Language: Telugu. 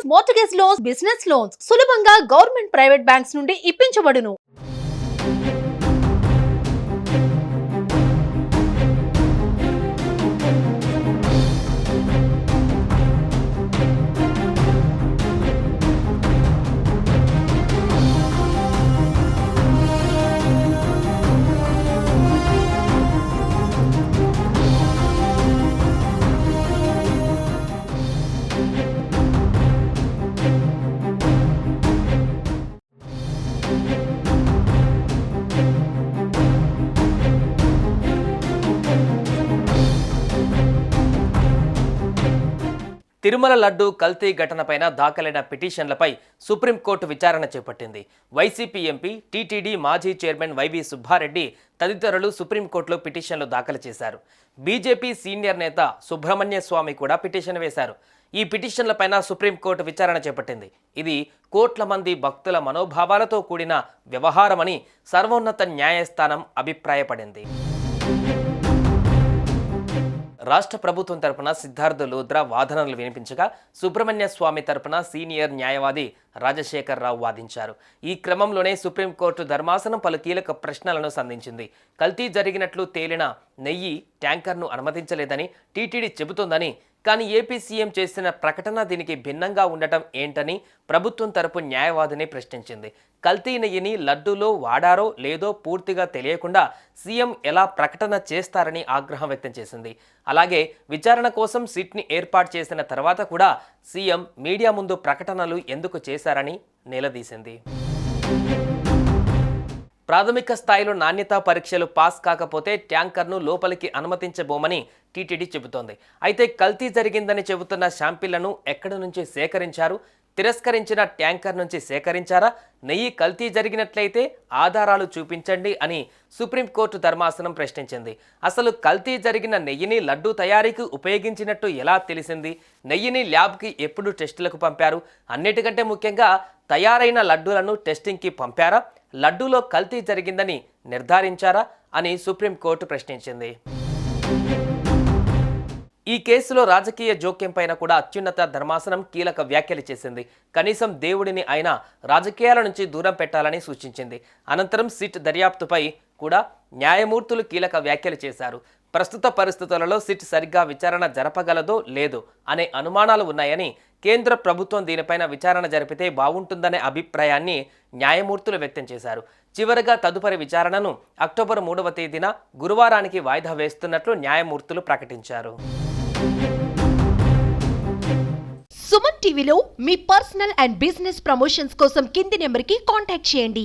Loans mortgage loans business loans సులభంగా గవర్నమెంట్ ప్రైవేట్ బ్యాంక్స్ నుండి ఇప్పించబడును. తిరుమల లడ్డు కల్తీ ఘటనపైన దాఖలైన పిటిషన్లపై సుప్రీంకోర్టు విచారణ చేపట్టింది. వైసీపీ ఎంపీ టీటీడీ మాజీ చైర్మన్ వైవి సుబ్బారెడ్డి తదితరులు సుప్రీంకోర్టులో పిటిషన్లు దాఖలు చేశారు. బీజేపీ సీనియర్ నేత సుబ్రహ్మణ్య స్వామి కూడా పిటిషన్ వేశారు. ఈ పిటిషన్లపైన సుప్రీంకోర్టు విచారణ చేపట్టింది. ఇది కోట్ల మంది భక్తుల మనోభావాలతో కూడిన వ్యవహారమని సర్వోన్నత న్యాయస్థానం అభిప్రాయపడింది. రాష్ట్ర ప్రభుత్వం తరపున సిద్ధార్థ లూద్రా వాదనలు వినిపించగా సుబ్రహ్మణ్య స్వామి తరపున సీనియర్ న్యాయవాది రాజశేఖర్ రావు వాదించారు. ఈ క్రమంలోనే సుప్రీంకోర్టు ధర్మాసనం పలు కీలక ప్రశ్నలను సంధించింది. కల్తీ జరిగినట్లు తేలిన నెయ్యి ట్యాంకర్ను అనుమతించలేదని టీటీడీ చెబుతోందని కానీ ఏపీ సీఎం చేసిన ప్రకటన దీనికి భిన్నంగా ఉండటం ఏంటని ప్రభుత్వం తరపు న్యాయవాదిని ప్రశ్నించింది. కల్తీ నెయ్యిని లడ్డూలో వాడారో లేదో పూర్తిగా తెలియకుండా సీఎం ఎలా ప్రకటన చేస్తారని ఆగ్రహం వ్యక్తం చేసింది. అలాగే విచారణ కోసం సిట్ని ఏర్పాటు చేసిన తర్వాత కూడా సీఎం మీడియా ముందు ప్రకటనలు ఎందుకు చేశారని నిలదీసింది. ప్రాథమిక స్థాయిలో నాణ్యతా పరీక్షలు పాస్ కాకపోతే ట్యాంకర్ను లోపలికి అనుమతించబోమని టీటీడీ చెబుతోంది. అయితే కల్తీ జరిగిందని చెబుతున్న శాంపిళ్ళను ఎక్కడి నుంచి సేకరించారు? తిరస్కరించిన ట్యాంకర్ నుంచి సేకరించారా? నెయ్యి కల్తీ జరిగినట్లయితే ఆధారాలు చూపించండి అని సుప్రీంకోర్టు ధర్మాసనం ప్రశ్నించింది. అసలు కల్తీ జరిగిన నెయ్యిని లడ్డూ తయారీకి ఉపయోగించినట్టు ఎలా తెలిసింది? నెయ్యిని ల్యాబ్కి ఎప్పుడు టెస్టులకు పంపారు? అన్నిటికంటే ముఖ్యంగా తయారైన లడ్డూలను టెస్టింగ్కి పంపారా? లడ్డూలో కల్తీ జరిగిందని నిర్ధారించారా అని సుప్రీంకోర్టు ప్రశ్నించింది. ఈ కేసులో రాజకీయ జోక్యం పైన కూడా అత్యున్నత ధర్మాసనం కీలక వ్యాఖ్యలు చేసింది. కనీసం దేవుడిని అయినా రాజకీయాల నుంచి దూరం పెట్టాలని సూచించింది. అనంతరం సిట్ దర్యాప్తుపై కూడా న్యాయమూర్తులు కీలక వ్యాఖ్యలు చేశారు. ప్రస్తుత పరిస్థితులలో సిట్ సరిగ్గా విచారణ జరపగలదో లేదో అనే అనుమానాలు ఉన్నాయని కేంద్ర ప్రభుత్వం దీనిపైన విచారణ జరిపితే బాగుంటుందనే అభిప్రాయాన్ని న్యాయమూర్తులు వ్యక్తం చేశారు. చివరగా తదుపరి విచారణను అక్టోబర్ మూడవ తేదీన గురువారానికి వాయిదా వేస్తున్నట్లు న్యాయమూర్తులు ప్రకటించారు. సుమన్ టీవీలో మీ పర్సనల్ అండ్ బిజినెస్ ప్రమోషన్స్ కోసం కింది నెంబర్కి కాంటాక్ట్ చేయండి.